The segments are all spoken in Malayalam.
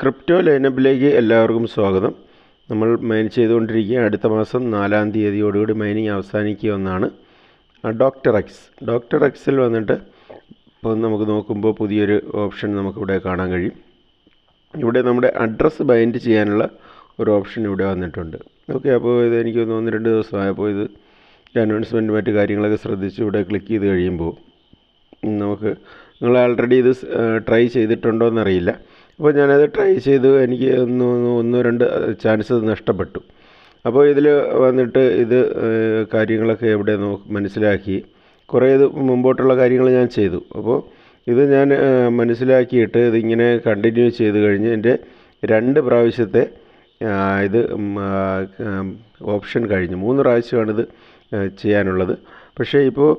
ക്രിപ്റ്റോ ലൈനപ്പിലേക്ക് എല്ലാവർക്കും സ്വാഗതം. നമ്മൾ മൈൻ ചെയ്തുകൊണ്ടിരിക്കുക അടുത്ത മാസം നാലാം തീയതിയോടുകൂടി മൈനിങ് അവസാനിക്കുമെന്നാണ് ഡോക്ടർ എക്സ്. ഡോക്ടർ എക്സിൽ വന്നിട്ട് ഇപ്പോൾ നമുക്ക് നോക്കുമ്പോൾ പുതിയൊരു ഓപ്ഷൻ നമുക്കിവിടെ കാണാൻ കഴിയും. ഇവിടെ നമ്മുടെ അഡ്രസ്സ് ബൈൻഡ് ചെയ്യാനുള്ള ഒരു ഓപ്ഷൻ ഇവിടെ വന്നിട്ടുണ്ട്. ഓക്കെ അപ്പോൾ ഇത് എനിക്ക് ഒന്ന് രണ്ട് ദിവസമായപ്പോൾ ഇത് അനൗൺസ്മെന്റ് മറ്റു കാര്യങ്ങളൊക്കെ ശ്രദ്ധിച്ച് ഇവിടെ ക്ലിക്ക് ചെയ്ത് കഴിയുമ്പോൾ നമുക്ക് നിങ്ങൾ ആൾറെഡി ഇത് ട്രൈ ചെയ്തിട്ടുണ്ടോ എന്നറിയില്ല അപ്പോൾ ഞാനത് ട്രൈ ചെയ്തു. എനിക്ക് ഒന്ന് ഒന്ന് രണ്ട് ചാൻസ് നഷ്ടപ്പെട്ടു. അപ്പോൾ ഇതിൽ വന്നിട്ട് ഇത് കാര്യങ്ങളൊക്കെ എവിടെ നോ മനസ്സിലാക്കി. കുറേ ഇത് മുമ്പോട്ടുള്ള കാര്യങ്ങൾ ഞാൻ ചെയ്തു. അപ്പോൾ ഇത് ഞാൻ മനസ്സിലാക്കിയിട്ട് ഇതിങ്ങനെ കണ്ടിന്യൂ ചെയ്ത് കഴിഞ്ഞ് എന്റെ രണ്ട് പ്രാവശ്യത്തെ ഇത് ഓപ്ഷൻ കഴിഞ്ഞു. മൂന്ന് പ്രാവശ്യമാണ് ഇത് ചെയ്യാനുള്ളത്. പക്ഷേ ഇപ്പോൾ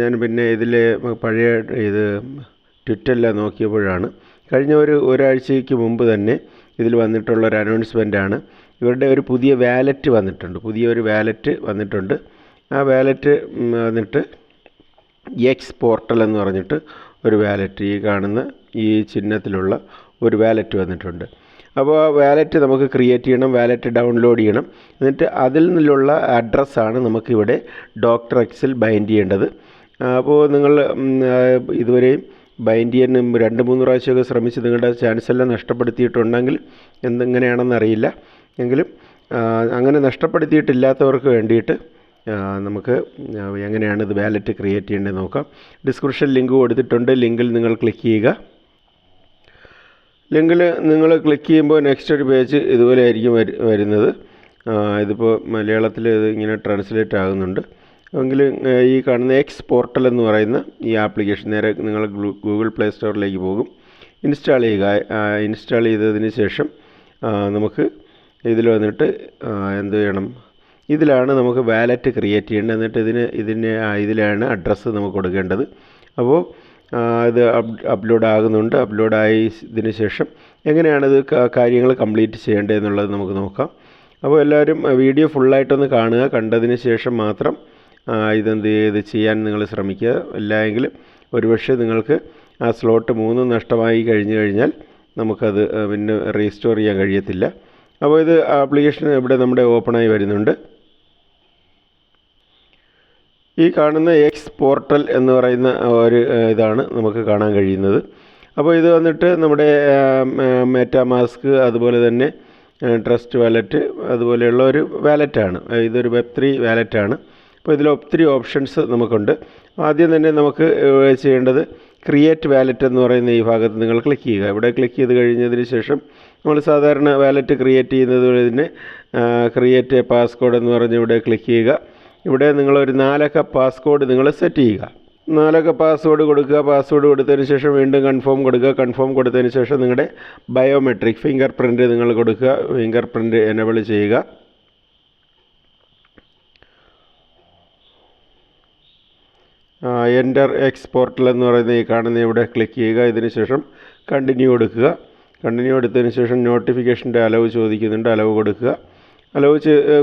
ഞാൻ പിന്നെ ഇതിൽ പഴയ ഇത് ട്വിറ്ററിൽ നോക്കിയപ്പോഴാണ് കഴിഞ്ഞ ഒരു ഒരാഴ്ചയ്ക്ക് മുമ്പ് തന്നെ ഇതിൽ വന്നിട്ടുള്ള ഒരു അനൗൺസ്മെന്റാണ് ഇവരുടെ ഒരു പുതിയ വാലറ്റ് വന്നിട്ടുണ്ട്. പുതിയ ഒരു വാലറ്റ് വന്നിട്ടുണ്ട്. ആ വാലറ്റ് വന്നിട്ട് എക്സ് പോർട്ടൽ എന്ന് പറഞ്ഞിട്ട് ഒരു വാലറ്റ് ഈ കാണുന്ന ഈ ചിഹ്നത്തിലുള്ള ഒരു വാലറ്റ് വന്നിട്ടുണ്ട്. അപ്പോൾ വാലറ്റ് നമുക്ക് ക്രിയേറ്റ് ചെയ്യണം വാലറ്റ് ഡൗൺലോഡ് ചെയ്യണം. എന്നിട്ട് അതിൽ നിന്നുള്ള അഡ്രസ്സാണ് നമുക്കിവിടെ ഡോക്ടർ എക്സിൽ ബൈൻഡ് ചെയ്യേണ്ടത്. അപ്പോൾ നിങ്ങൾ ഇതുവരെയും ബൈൻഡ് ചെയ്യാൻ രണ്ട് മൂന്ന് പ്രാവശ്യമൊക്കെ ശ്രമിച്ച് നിങ്ങളുടെ ചാൻസ് എല്ലാം നഷ്ടപ്പെടുത്തിയിട്ടുണ്ടെങ്കിൽ എന്തെങ്ങനെയാണെന്ന് അറിയില്ല. എങ്കിലും അങ്ങനെ നഷ്ടപ്പെടുത്തിയിട്ടില്ലാത്തവർക്ക് വേണ്ടിയിട്ട് നമുക്ക് എങ്ങനെയാണ് ഇത് വാലറ്റ് ക്രിയേറ്റ് ചെയ്യേണ്ടത് നോക്കാം. ഡിസ്ക്രിപ്ഷൻ ലിങ്ക് കൊടുത്തിട്ടുണ്ട്. ലിങ്കിൽ നിങ്ങൾ ക്ലിക്ക് ചെയ്യുക. ലിങ്കിൽ നിങ്ങൾ ക്ലിക്ക് ചെയ്യുമ്പോൾ നെക്സ്റ്റ് ഒരു പേജ് ഇതുപോലെ ആയിരിക്കും വരുന്നത്. ഇതിപ്പോൾ മലയാളത്തിൽ ഇത് ഇങ്ങനെ ട്രാൻസ്ലേറ്റ് ആകുന്നുണ്ട്. എങ്കിൽ ഈ കാണുന്ന എക്സ് പോർട്ടൽ എന്ന് പറയുന്ന ഈ ആപ്ലിക്കേഷൻ നേരെ നിങ്ങൾ ഗൂഗിൾ പ്ലേ സ്റ്റോറിലേക്ക് പോകും. ഇൻസ്റ്റാൾ ചെയ്യുക. ഇൻസ്റ്റാൾ ചെയ്തതിന് ശേഷം നമുക്ക് ഇതിൽ വന്നിട്ട് എന്ത് ചെയ്യണം ഇതിലാണ് നമുക്ക് വാലറ്റ് ക്രിയേറ്റ് ചെയ്യേണ്ടത്. എന്നിട്ട് ഇതിന് ഇതിന് ഇതിലാണ് അഡ്രസ്സ് നമുക്ക് കൊടുക്കേണ്ടത്. അപ്പോൾ ഇത് അപ്ലോഡ് ആകുന്നുണ്ട്. അപ്ലോഡ് ആയതിന് ശേഷം എങ്ങനെയാണ് ഇത് കാര്യങ്ങൾ കംപ്ലീറ്റ് ചെയ്യേണ്ടത് എന്നുള്ളത് നമുക്ക് നോക്കാം. അപ്പോൾ എല്ലാവരും വീഡിയോ ഫുള്ളായിട്ടൊന്ന് കാണുക. കണ്ടതിന് ശേഷം മാത്രം ഇതെന്ത് ചെയ്ത് ചെയ്യാൻ നിങ്ങൾ ശ്രമിക്കുക. ഇല്ലെങ്കിൽ ഒരുപക്ഷെ നിങ്ങൾക്ക് ആ സ്ലോട്ട് മൂന്നും നഷ്ടമായി കഴിഞ്ഞു കഴിഞ്ഞാൽ നമുക്കത് പിന്നെ റീസ്റ്റോർ ചെയ്യാൻ കഴിയത്തില്ല. അപ്പോൾ ഇത് ആപ്ലിക്കേഷൻ ഇവിടെ നമ്മുടെ ഓപ്പണായി വരുന്നുണ്ട്. ഈ കാണുന്ന എക്സ് പോർട്ടൽ എന്ന് പറയുന്ന ഒരു ഇതാണ് നമുക്ക് കാണാൻ കഴിയുന്നത്. അപ്പോൾ ഇത് വന്നിട്ട് നമ്മുടെ മെറ്റാ മാസ്ക് അതുപോലെ തന്നെ ട്രസ്റ്റ് വാലറ്റ് അതുപോലെയുള്ള ഒരു വാലറ്റാണ് ഇതൊരു വെബ് ത്രീ വാലറ്റാണ് അപ്പോൾ ഇതിൽ ഒത്തിരി ഓപ്ഷൻസ് നമുക്കുണ്ട്. ആദ്യം തന്നെ നമുക്ക് ചെയ്യേണ്ടത് ക്രിയേറ്റ് വാലറ്റ് എന്ന് പറയുന്ന ഈ ഭാഗത്ത് നിങ്ങൾ ക്ലിക്ക് ചെയ്യുക. ഇവിടെ ക്ലിക്ക് ചെയ്ത് കഴിഞ്ഞതിന് ശേഷം നമ്മൾ സാധാരണ വാലറ്റ് ക്രിയേറ്റ് ചെയ്യുന്നത് തന്നെ ക്രിയേറ്റ് പാസ്കോഡ് എന്ന് പറഞ്ഞ് ഇവിടെ ക്ലിക്ക് ചെയ്യുക. ഇവിടെ നിങ്ങളൊരു നാലക്ക പാസ്കോഡ് നിങ്ങൾ സെറ്റ് ചെയ്യുക. നാലക്ക പാസ്വേഡ് കൊടുക്കുക. പാസ്വേഡ് കൊടുത്തതിന് ശേഷം വീണ്ടും കൺഫേം കൊടുക്കുക. കൺഫേം കൊടുത്തതിന് ശേഷം നിങ്ങളുടെ ബയോമെട്രിക് ഫിംഗർ പ്രിന്റ് നിങ്ങൾ കൊടുക്കുക. ഫിംഗർ പ്രിന്റ് എനബിൾ ചെയ്യുക. എന്റർ എക്സ്പോർട്ടിൽ എന്ന് പറയുന്ന ഈ കാണുന്ന ഇവിടെ ക്ലിക്ക് ചെയ്യുക. ഇതിന് ശേഷം കണ്ടിന്യൂ കൊടുക്കുക. കണ്ടിന്യൂ എടുത്തതിന് ശേഷം നോട്ടിഫിക്കേഷന്റെ അലവ് ചോദിക്കുന്നുണ്ട്. അലവ് കൊടുക്കുക. അലവ്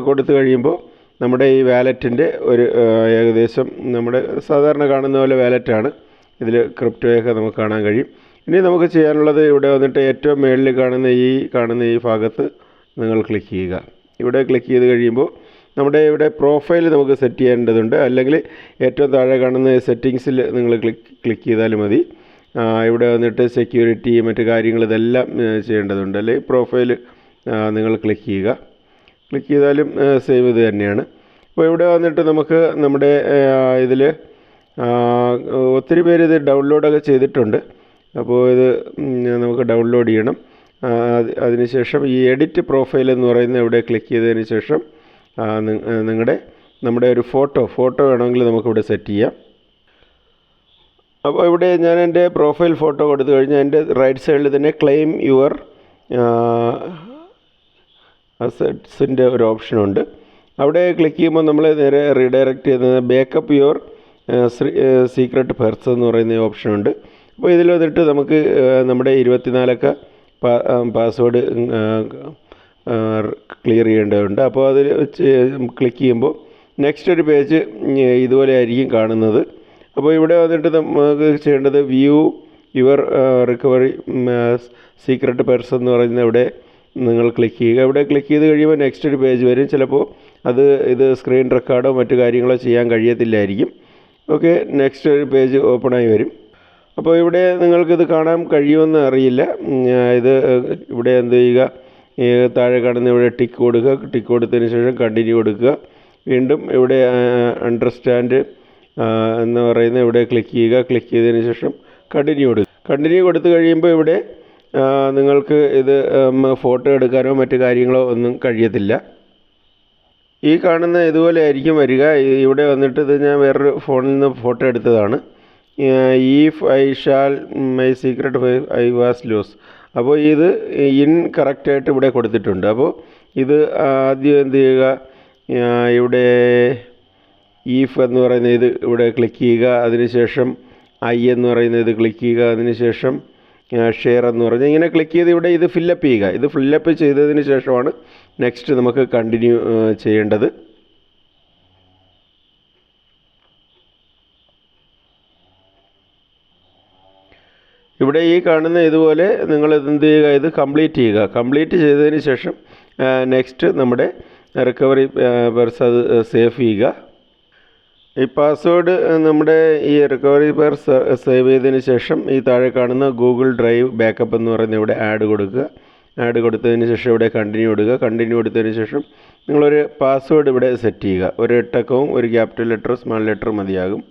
കൊടുത്തു കഴിയുമ്പോൾ നമ്മുടെ ഈ വാലറ്റിന്റെ ഒരു ഏകദേശം നമ്മുടെ സാധാരണ കാണുന്ന പോലെ വാലറ്റാണ് ഇതിൽ ക്രിപ്റ്റോയൊക്കെ നമുക്ക് കാണാൻ കഴിയും. ഇനി നമുക്ക് ചെയ്യാനുള്ളത് ഇവിടെ വന്നിട്ട് ഏറ്റവും മുകളിൽ കാണുന്ന ഈ കാണുന്ന ഈ ഭാഗത്ത് നിങ്ങൾ ക്ലിക്ക് ചെയ്യുക. ഇവിടെ ക്ലിക്ക് ചെയ്ത് കഴിയുമ്പോൾ നമ്മുടെ ഇവിടെ പ്രൊഫൈൽ നമുക്ക് സെറ്റ് ചെയ്യേണ്ടതുണ്ട്. അല്ലെങ്കിൽ ഏറ്റവും താഴെ കാണുന്ന സെറ്റിങ്സിൽ നിങ്ങൾ ക്ലിക്ക് ക്ലിക്ക് ചെയ്താൽ മതി. ഇവിടെ വന്നിട്ട് സെക്യൂരിറ്റി മറ്റു കാര്യങ്ങൾ ഇതെല്ലാം ചെയ്യേണ്ടതുണ്ട്. അല്ലെങ്കിൽ പ്രൊഫൈൽ നിങ്ങൾ ക്ലിക്ക് ചെയ്യുക. ക്ലിക്ക് ചെയ്താലും സേവ് ഇത് തന്നെയാണ്. അപ്പോൾ ഇവിടെ വന്നിട്ട് നമുക്ക് നമ്മുടെ ഇതിൽ ഒത്തിരി പേര് ഇത് ഡൗൺലോഡൊക്കെ ചെയ്തിട്ടുണ്ട്. അപ്പോൾ ഇത് നമുക്ക് ഡൗൺലോഡ് ചെയ്യണം. അതിനുശേഷം ഈ എഡിറ്റ് പ്രൊഫൈൽ എന്ന് പറയുന്ന ഇവിടെ ക്ലിക്ക് ചെയ്തതിന് ശേഷം നിങ്ങളുടെ നമ്മുടെ ഒരു ഫോട്ടോ ഫോട്ടോ വേണമെങ്കിൽ നമുക്കിവിടെ സെറ്റ് ചെയ്യാം. അപ്പോൾ ഇവിടെ ഞാൻ എന്റെ പ്രൊഫൈൽ ഫോട്ടോ കൊടുത്തു കഴിഞ്ഞാൽ എന്റെ റൈറ്റ് സൈഡിൽ തന്നെ ക്ലെയിം യുവർ അസറ്റ്സിന്റെ ഒരു ഓപ്ഷനുണ്ട് അവിടെ ക്ലിക്ക് ചെയ്യുമ്പോൾ നമ്മൾ നേരെ റീഡയറക്റ്റ് ചെയ്യുന്നത് ബേക്കപ്പ് യുവർ സീക്രട്ട് പെർസ് എന്ന് പറയുന്ന ഓപ്ഷനുണ്ട് അപ്പോൾ ഇതിൽ വന്നിട്ട് നമുക്ക് നമ്മുടെ ഇരുപത്തിനാലക്ക പാസ്വേഡ് ക്ലിയർ ചെയ്യേണ്ടതുണ്ട്. അപ്പോൾ അതിൽ ക്ലിക്ക് ചെയ്യുമ്പോൾ നെക്സ്റ്റ് ഒരു പേജ് ഇതുപോലെ ആയിരിക്കും കാണുന്നത്. അപ്പോൾ ഇവിടെ വന്നിട്ട് നമുക്ക് ചെയ്യേണ്ടത് view your recovery secret person എന്ന് പറയുന്ന ഇവിടെ നിങ്ങൾ ക്ലിക്ക് ചെയ്യുക. ഇവിടെ ക്ലിക്ക് ചെയ്ത് കഴിയുമ്പോൾ നെക്സ്റ്റ് ഒരു പേജ് വരും. ചിലപ്പോൾ അത് ഇത് സ്ക്രീൻ റെക്കോർഡോ മറ്റു കാര്യങ്ങളോ ചെയ്യാൻ കഴിയത്തില്ലായിരിക്കും. ഓക്കെ നെക്സ്റ്റ് ഒരു പേജ് ഓപ്പണായി വരും. അപ്പോൾ ഇവിടെ നിങ്ങൾക്കിത് കാണാൻ കഴിയുമെന്ന് അറിയില്ല. ഇത് ഇവിടെ എന്ത് ചെയ്യുക? താഴെ കാണുന്ന ഇവിടെ ടിക്ക് കൊടുക്കുക. ടിക്ക് കൊടുത്തതിന് ശേഷം കണ്ടിന്യൂ കൊടുക്കുക. വീണ്ടും ഇവിടെ അണ്ടർസ്റ്റാൻഡ് എന്ന് പറയുന്ന ഇവിടെ ക്ലിക്ക് ചെയ്യുക. ക്ലിക്ക് ചെയ്തതിന് ശേഷം കണ്ടിന്യൂ കൊടുക്കുക. കണ്ടിന്യൂ കൊടുത്തു കഴിയുമ്പോൾ ഇവിടെ നിങ്ങൾക്ക് ഇത് ഫോട്ടോ എടുക്കാനോ മറ്റു കാര്യങ്ങളോ ഒന്നും കഴിയത്തില്ല. ഈ കാണുന്ന ഇതുപോലെ ആയിരിക്കും വരിക. ഇവിടെ വന്നിട്ട് ഇത് ഞാൻ വേറൊരു ഫോണിൽ നിന്ന് ഫോട്ടോ എടുത്തതാണ്. If I shall my secret I was lose അപ്പോൾ ഇത് ഇൻ കറക്റ്റായിട്ട് ഇവിടെ കൊടുത്തിട്ടുണ്ട്. അപ്പോൾ ഇത് ആദ്യം എന്ത് ചെയ്യുക? ഇവിടെ ഈഫ് എന്ന് പറയുന്ന ഇത് ഇവിടെ ക്ലിക്ക് ചെയ്യുക. അതിനുശേഷം ഐ എന്ന് പറയുന്ന ഇത് ക്ലിക്ക് ചെയ്യുക. അതിനുശേഷം ഷെയർ എന്ന് പറഞ്ഞ് ഇങ്ങനെ ക്ലിക്ക് ചെയ്ത് ഇവിടെ ഇത് ഫില്ലപ്പ് ചെയ്യുക. ഇത് ഫില്ലപ്പ് ചെയ്തതിന് ശേഷമാണ് നെക്സ്റ്റ് നമുക്ക് കണ്ടിന്യൂ ചെയ്യേണ്ടത്. ഇവിടെ ഈ കാണുന്ന ഇതുപോലെ നിങ്ങൾ എന്ത് ചെയ്യുക? ഇത് കംപ്ലീറ്റ് ചെയ്യുക. കംപ്ലീറ്റ് ചെയ്തതിന് ശേഷം നെക്സ്റ്റ് നമ്മുടെ റിക്കവറി പേഴ്സ് അത് സേവ് ചെയ്യുക. ഈ പാസ്വേഡ് നമ്മുടെ ഈ റിക്കവറി പേർ സേവ് ചെയ്തതിന് ശേഷം ഈ താഴെ കാണുന്ന ഗൂഗിൾ ഡ്രൈവ് ബാക്കപ്പ് എന്ന് പറയുന്ന ഇവിടെ ആഡ് കൊടുക്കുക. ആഡ് കൊടുത്തതിന് ശേഷം ഇവിടെ കണ്ടിന്യൂ കൊടുക്കുക കണ്ടിന്യൂ കൊടുത്തതിന് ശേഷം നിങ്ങളൊരു പാസ്വേഡ് ഇവിടെ സെറ്റ് ചെയ്യുക. ഒരു എട്ടക്കവും ഒരു ക്യാപിറ്റൽ ലെറ്ററും സ്മാൾ ലെറ്ററും മതിയാകും.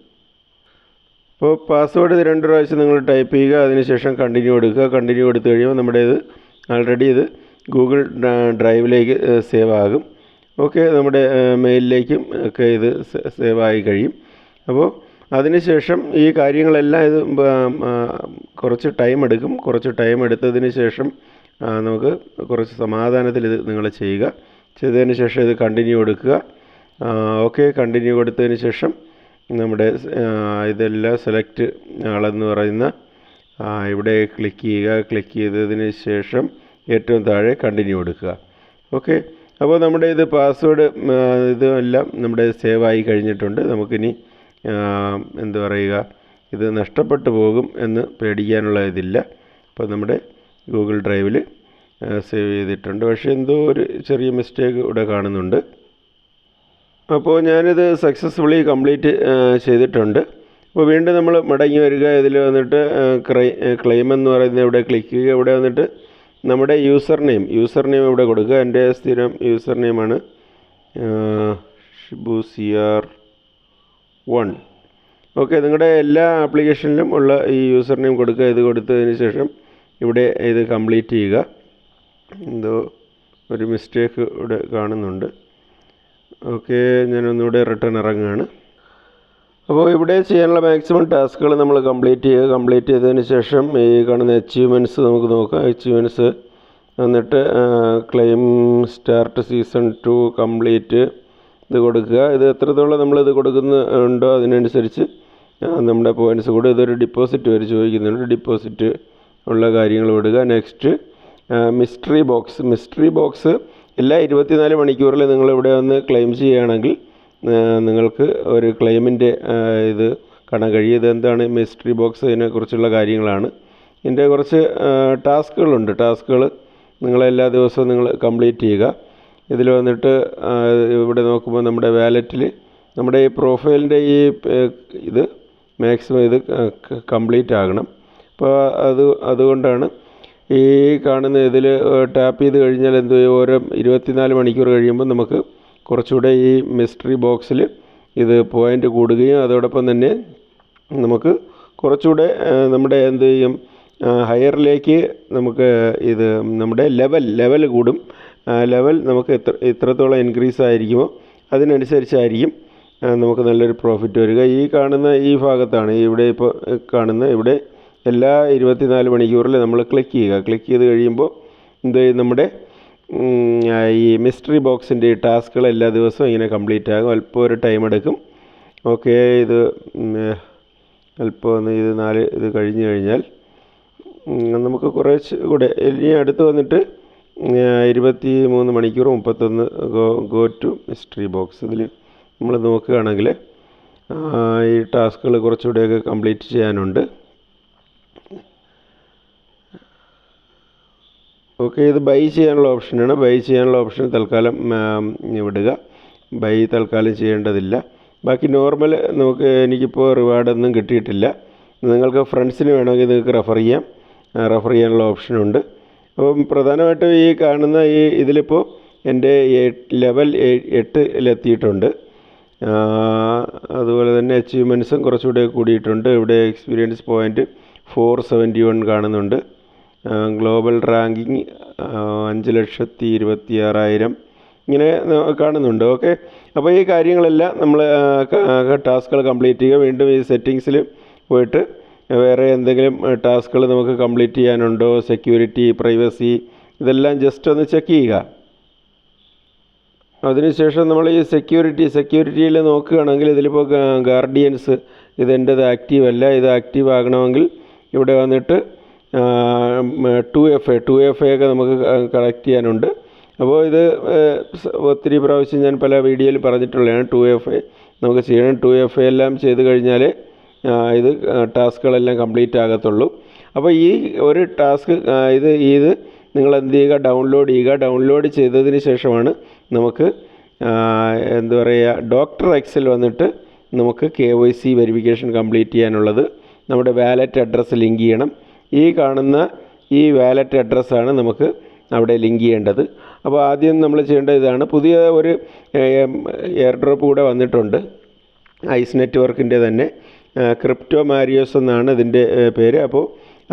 അപ്പോൾ പാസ്വേഡ് രണ്ട് പ്രാവശ്യം നിങ്ങൾ ടൈപ്പ് ചെയ്യുക അതിനുശേഷം കണ്ടിന്യൂ എടുക്കുക കണ്ടിന്യൂ എടുത്തു കഴിയുമ്പോൾ നമ്മുടെ ഇത് ആൾറെഡി ഇത് ഗൂഗിൾ ഡ്രൈവിലേക്ക് സേവ് ആകും. ഓക്കെ നമ്മുടെ മെയിലിലേക്കും ഒക്കെ ഇത് സേവ് ആയി കഴിയും. അപ്പോൾ അതിനുശേഷം ഈ കാര്യങ്ങളെല്ലാം ഇത് കുറച്ച് ടൈം എടുക്കും. കുറച്ച് ടൈം എടുത്തതിന് ശേഷം നമുക്ക് കുറച്ച് സമാധാനത്തിൽ ഇത് നിങ്ങൾ ചെയ്യുക. ചെയ്തതിന് ശേഷം ഇത് കണ്ടിന്യൂ എടുക്കുക ഓക്കെ കണ്ടിന്യൂ കൊടുത്തതിന് ശേഷം നമ്മുടെ ഇതെല്ലാം സെലക്ട് ആളെന്ന് പറയുന്ന ഇവിടെ ക്ലിക്ക് ചെയ്യുക ക്ലിക്ക് ചെയ്തതിന് ശേഷം ഏറ്റവും താഴെ കണ്ടിന്യൂ കൊടുക്കുക. ഓക്കെ? അപ്പോൾ നമ്മുടെ ഇത് പാസ്വേഡ് ഇതെല്ലാം നമ്മുടെ സേവ് ആയി കഴിഞ്ഞിട്ടുണ്ട്. നമുക്കിനി എന്ത് പറയുക ഇത് നഷ്ടപ്പെട്ടു പോകും എന്ന് പേടിക്കാനുള്ള ഇതില്ല. അപ്പോൾ നമ്മുടെ ഗൂഗിൾ ഡ്രൈവിൽ സേവ് ചെയ്തിട്ടുണ്ട്. പക്ഷേ എന്തോ ഒരു ചെറിയ മിസ്റ്റേക്ക് ഇവിടെ കാണുന്നുണ്ട്. അപ്പോൾ ഞാനിത് സക്സസ്ഫുള്ളി കംപ്ലീറ്റ് ചെയ്തിട്ടുണ്ട്. അപ്പോൾ വീണ്ടും നമ്മൾ മടങ്ങി വരിക. ഇതിൽ വന്നിട്ട് ക്രൈ ക്ലെയിം എന്ന് പറയുന്നത് ഇവിടെ ക്ലിക്ക് ചെയ്യുക ഇവിടെ വന്നിട്ട് നമ്മുടെ യൂസർ നെയിം യൂസർ നെയിം ഇവിടെ കൊടുക്കുക. എന്റെ സ്ഥിരം user നെയിമാണ് Shibu C R one okay നിങ്ങളുടെ എല്ലാ ആപ്ലിക്കേഷനിലും ഉള്ള ഈ യൂസർ നെയിം കൊടുക്കുക. ഇത് കൊടുത്തതിന് ശേഷം ഇവിടെ ഇത് കംപ്ലീറ്റ് ചെയ്യുക. എന്തോ ഒരു മിസ്റ്റേക്ക് ഇവിടെ കാണുന്നുണ്ട്. ഓക്കെ ഞാനൊന്നുകൂടെ റിട്ടേൺ ഇറങ്ങുകയാണ്. അപ്പോൾ ഇവിടെ ചെയ്യാനുള്ള മാക്സിമം ടാസ്കുകൾ നമ്മൾ കംപ്ലീറ്റ് ചെയ്യുക. കംപ്ലീറ്റ് ചെയ്തതിന് ശേഷം ഈ കാണുന്ന അച്ചീവ്മെന്റ്സ് നമുക്ക് നോക്കാം. അച്ചീവ്മെന്റ്സ് എന്നിട്ട് claim start season two complete ഇത് കൊടുക്കുക. ഇത് എത്രത്തോളം നമ്മളിത് കൊടുക്കുന്നുണ്ടോ അതിനനുസരിച്ച് നമ്മുടെ പോയിന്റ്സ് കൂടെ ഇതൊരു ഡിപ്പോസിറ്റ് വരെ ചോദിക്കുന്നുണ്ട്. ഡിപ്പോസിറ്റ് ഉള്ള കാര്യങ്ങൾ വിടുക. Next mystery box mystery box എല്ലാ ഇരുപത്തിനാല് മണിക്കൂറിൽ നിങ്ങൾ ഇവിടെ വന്ന് ക്ലെയിം ചെയ്യുകയാണെങ്കിൽ നിങ്ങൾക്ക് ഒരു ക്ലെയിമിന്റെ ഇത് കാണാൻ കഴിയും. ഇതെന്താണ് മിസ്റ്ററി ബോക്സ് ഇതിനെക്കുറിച്ചുള്ള കാര്യങ്ങളാണ്. ഇതിന്റെ കുറച്ച് ടാസ്കുകളുണ്ട്. ടാസ്കുകൾ നിങ്ങളെല്ലാ ദിവസവും നിങ്ങൾ കംപ്ലീറ്റ് ചെയ്യുക. ഇതിൽ വന്നിട്ട് ഇവിടെ നോക്കുമ്പോൾ നമ്മുടെ വാലറ്റിൽ നമ്മുടെ ഈ പ്രൊഫൈലിന്റെ ഈ ഇത് മാക്സിമം ഇത് കംപ്ലീറ്റ് ആകണം. അപ്പോൾ അത് അതുകൊണ്ടാണ് ഈ കാണുന്ന ഇതിൽ ടാപ്പ് ചെയ്ത് കഴിഞ്ഞാൽ എന്ത് ചെയ്യും? ഓരോ ഇരുപത്തിനാല് മണിക്കൂർ കഴിയുമ്പോൾ നമുക്ക് കുറച്ചുകൂടെ ഈ മിസ്റ്ററി ബോക്സിൽ ഇത് പോയിന്റ് കൂടുകയും അതോടൊപ്പം തന്നെ നമുക്ക് കുറച്ചുകൂടെ നമ്മുടെ എന്ത് ചെയ്യും? ഹയറിലേക്ക് നമുക്ക് ഇത് നമ്മുടെ ലെവൽ ലെവൽ കൂടും. ലെവൽ നമുക്ക് എത്ര എത്രത്തോളം ഇൻക്രീസ് ആയിരിക്കുമോ അതിനനുസരിച്ചായിരിക്കും നമുക്ക് നല്ലൊരു പ്രോഫിറ്റ് വരിക. ഈ കാണുന്ന ഈ ഭാഗത്താണ് ഇവിടെ ഇപ്പോൾ കാണുന്ന ഇവിടെ എല്ലാ ഇരുപത്തിനാല് മണിക്കൂറിൽ നമ്മൾ ക്ലിക്ക് ചെയ്യുക. ക്ലിക്ക് ചെയ്ത് കഴിയുമ്പോൾ എന്ത് നമ്മുടെ ഈ മിസ്റ്ററി ബോക്സിന്റെ ടാസ്കുകൾ എല്ലാ ദിവസവും ഇങ്ങനെ കംപ്ലീറ്റ് ആകും. അല്പം ഒരു ടൈം എടുക്കും. ഓക്കെ ഇത് അല്പം ഇത് നാല് ഇത് കഴിഞ്ഞ് കഴിഞ്ഞാൽ നമുക്ക് കുറച്ച് കൂടെ ഇനി അടുത്ത് വന്നിട്ട് ഇരുപത്തി മൂന്ന് മണിക്കൂർ മുപ്പത്തൊന്ന് go go to mystery box ഇതിൽ നമ്മൾ നോക്കുകയാണെങ്കിൽ ഈ ടാസ്കുകൾ കുറച്ചുകൂടെയൊക്കെ കംപ്ലീറ്റ് ചെയ്യാനുണ്ട്. ഓക്കെ ഇത് ബൈ ചെയ്യാനുള്ള ഓപ്ഷനാണ്. ബൈ ചെയ്യാനുള്ള ഓപ്ഷൻ തൽക്കാലം വിടുക. ബൈ തൽക്കാലം ചെയ്യേണ്ടതില്ല. ബാക്കി നോർമൽ നമുക്ക് എനിക്കിപ്പോൾ റിവാർഡൊന്നും കിട്ടിയിട്ടില്ല. നിങ്ങൾക്ക് ഫ്രണ്ട്സിന് വേണമെങ്കിൽ നിങ്ങൾക്ക് റെഫർ ചെയ്യാം. റെഫർ ചെയ്യാനുള്ള ഓപ്ഷനുണ്ട്. അപ്പം പ്രധാനമായിട്ടും ഈ കാണുന്ന ഈ ഇതിലിപ്പോൾ എന്റെ ലെവൽ എട്ടിലെത്തിയിട്ടുണ്ട്. അതുപോലെ തന്നെ അച്ചീവ്മെന്റ്സും കുറച്ചുകൂടെ കൂടിയിട്ടുണ്ട്. ഇവിടെ experience point four seventy one കാണുന്നുണ്ട്. ഗ്ലോബൽ റാങ്കിങ് അഞ്ച് ലക്ഷത്തി ഇരുപത്തി ആറായിരം. ഇങ്ങനെ കാണുന്നുണ്ട്. ഓക്കെ. അപ്പോൾ ഈ കാര്യങ്ങളെല്ലാം നമ്മൾ ടാസ്കുകൾ കംപ്ലീറ്റ് ചെയ്യുക. വീണ്ടും ഈ സെറ്റിങ്സിൽ പോയിട്ട് വേറെ എന്തെങ്കിലും ടാസ്കുകൾ നമുക്ക് കംപ്ലീറ്റ് ചെയ്യാനുണ്ടോ? സെക്യൂരിറ്റി പ്രൈവസി ഇതെല്ലാം ജസ്റ്റ് ഒന്ന് ചെക്ക് ചെയ്യുക. അതിനുശേഷം നമ്മൾ ഈ സെക്യൂരിറ്റി സെക്യൂരിറ്റിയിൽ നോക്കുകയാണെങ്കിൽ ഇതിലിപ്പോൾ ഗാർഡിയൻസ് ഇതെന്റെത് ആക്റ്റീവ് അല്ല ഇത് ആക്റ്റീവ് ആകണമെങ്കിൽ ഇവിടെ വന്നിട്ട് two F A two F A ഒക്കെ നമുക്ക് കളക്ട് ചെയ്യാനുണ്ട്. അപ്പോൾ ഇത് ഒത്തിരി പ്രാവശ്യം ഞാൻ പല വീഡിയോയിൽ പറഞ്ഞിട്ടുള്ളതാണ് ടു എഫ് എ നമുക്ക് ചെയ്യണം. ടു എഫ് എ എല്ലാം ചെയ്ത് കഴിഞ്ഞാൽ ഇത് ടാസ്കുകളെല്ലാം കംപ്ലീറ്റ് ആകത്തുള്ളൂ. അപ്പോൾ ഈ ഒരു ടാസ്ക് ഇത് ഇത് നിങ്ങൾ എന്ത് ചെയ്യുക? ഡൗൺലോഡ് ചെയ്യുക. ഡൗൺലോഡ് ചെയ്തതിന് ശേഷമാണ് നമുക്ക് എന്താ പറയുക? ഡോക്ടർ എക്സിൽ വന്നിട്ട് നമുക്ക് K Y C verification complete ചെയ്യാനുള്ളത്. നമ്മുടെ വാലറ്റ് അഡ്രസ്സ് ലിങ്ക് ചെയ്യണം. ഈ കാണുന്ന ഈ വാലറ്റ് അഡ്രസ്സാണ് നമുക്ക് അവിടെ ലിങ്ക് ചെയ്യേണ്ടത്. അപ്പോൾ ആദ്യം നമ്മൾ ചെയ്യേണ്ട ഇതാണ്. പുതിയ ഒരു എയർ ഡ്രോപ്പ് കൂടെ വന്നിട്ടുണ്ട്. ഐസ് നെറ്റ്വർക്കിന്റെ തന്നെ. ക്രിപ്റ്റോ മാരിയോസ് എന്നാണ് ഇതിന്റെ പേര്. അപ്പോൾ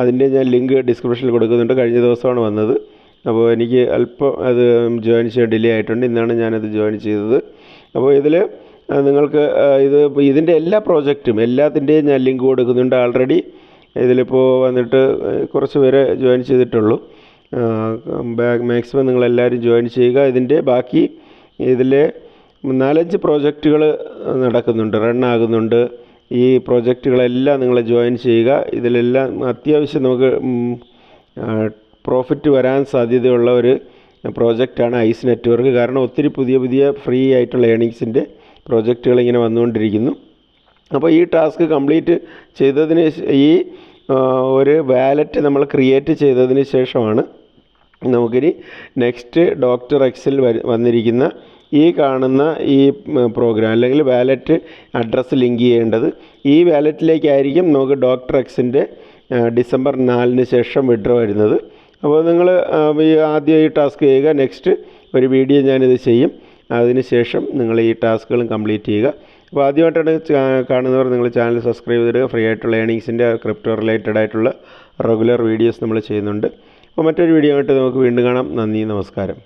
അതിന്റെ ഞാൻ ലിങ്ക് ഡിസ്ക്രിപ്ഷനിൽ കൊടുക്കുന്നുണ്ട്. കഴിഞ്ഞ ദിവസമാണ് വന്നത്. അപ്പോൾ എനിക്ക് അല്പം അത് ജോയിൻ ചെയ്യാൻ ഡിലേ ആയിട്ടുണ്ട്. ഇന്നാണ് ഞാനത് ജോയിൻ ചെയ്തത്. അപ്പോൾ ഇതിൽ നിങ്ങൾക്ക് ഇത് ഇതിന്റെ എല്ലാ പ്രോജക്റ്റും എല്ലാത്തിന്റെയും ഞാൻ ലിങ്ക് കൊടുക്കുന്നുണ്ട്. ആൾറെഡി ഇതിലിപ്പോൾ വന്നിട്ട് കുറച്ച് പേരെ ജോയിൻ ചെയ്തിട്ടുള്ളൂ. മാക്സിമം നിങ്ങളെല്ലാവരും ജോയിൻ ചെയ്യുക. ഇതിന്റെ ബാക്കി ഇതിലെ നാലഞ്ച് പ്രോജക്റ്റുകൾ നടക്കുന്നുണ്ട് റൺ ആകുന്നുണ്ട്. ഈ പ്രോജക്റ്റുകളെല്ലാം നിങ്ങൾ ജോയിൻ ചെയ്യുക. ഇതിലെല്ലാം അത്യാവശ്യം നമുക്ക് പ്രോഫിറ്റ് വരാൻ സാധ്യതയുള്ള ഒരു പ്രോജക്റ്റാണ് ഐസ് നെറ്റ്വർക്ക്. കാരണം ഒത്തിരി പുതിയ പുതിയ ഫ്രീ ആയിട്ടുള്ള ഏണിങ്സിന്റെ പ്രോജക്റ്റുകൾ ഇങ്ങനെ വന്നുകൊണ്ടിരിക്കുന്നു. അപ്പോൾ ഈ ടാസ്ക് കംപ്ലീറ്റ് ചെയ്തതിന് ഈ ഒരു വാലറ്റ് നമ്മൾ ക്രിയേറ്റ് ചെയ്തതിന് ശേഷമാണ് നമുക്കിനി നെക്സ്റ്റ് ഡോക്ടർ എക്സിൽ വന്നിരിക്കുന്ന ഈ കാണുന്ന ഈ പ്രോഗ്രാം അല്ലെങ്കിൽ വാലറ്റ് അഡ്രസ്സ് ലിങ്ക് ചെയ്യേണ്ടത്. ഈ വാലറ്റിലേക്കായിരിക്കും നമുക്ക് ഡോക്ടർ എക്സിന്റെ ഡിസംബർ നാലിന് ശേഷം വിഡ്രോ വരുന്നത്. അപ്പോൾ നിങ്ങൾ ആദ്യം ഈ ടാസ്ക് ചെയ്യുക. നെക്സ്റ്റ് ഒരു വീഡിയോ ഞാനിത് ചെയ്യും. അതിനുശേഷം നിങ്ങൾ ഈ ടാസ്കുകളും കംപ്ലീറ്റ് ചെയ്യുക. അപ്പോൾ ആദ്യമായിട്ടാണ് കാണുന്നവർ നിങ്ങൾ ചാനൽ സബ്സ്ക്രൈബ് ചെയ്തിടുക. ഫ്രീ ആയിട്ടുള്ള ഏണിങ്സിന്റെ ക്രിപ്റ്റോ റിലേറ്റഡ് ആയിട്ടുള്ള റെഗുലർ വീഡിയോസ് നമ്മൾ ചെയ്യുന്നുണ്ട്. അപ്പോൾ മറ്റൊരു വീഡിയോ ആയിട്ട് നമുക്ക് വീണ്ടും കാണാം. നന്ദി നമസ്കാരം.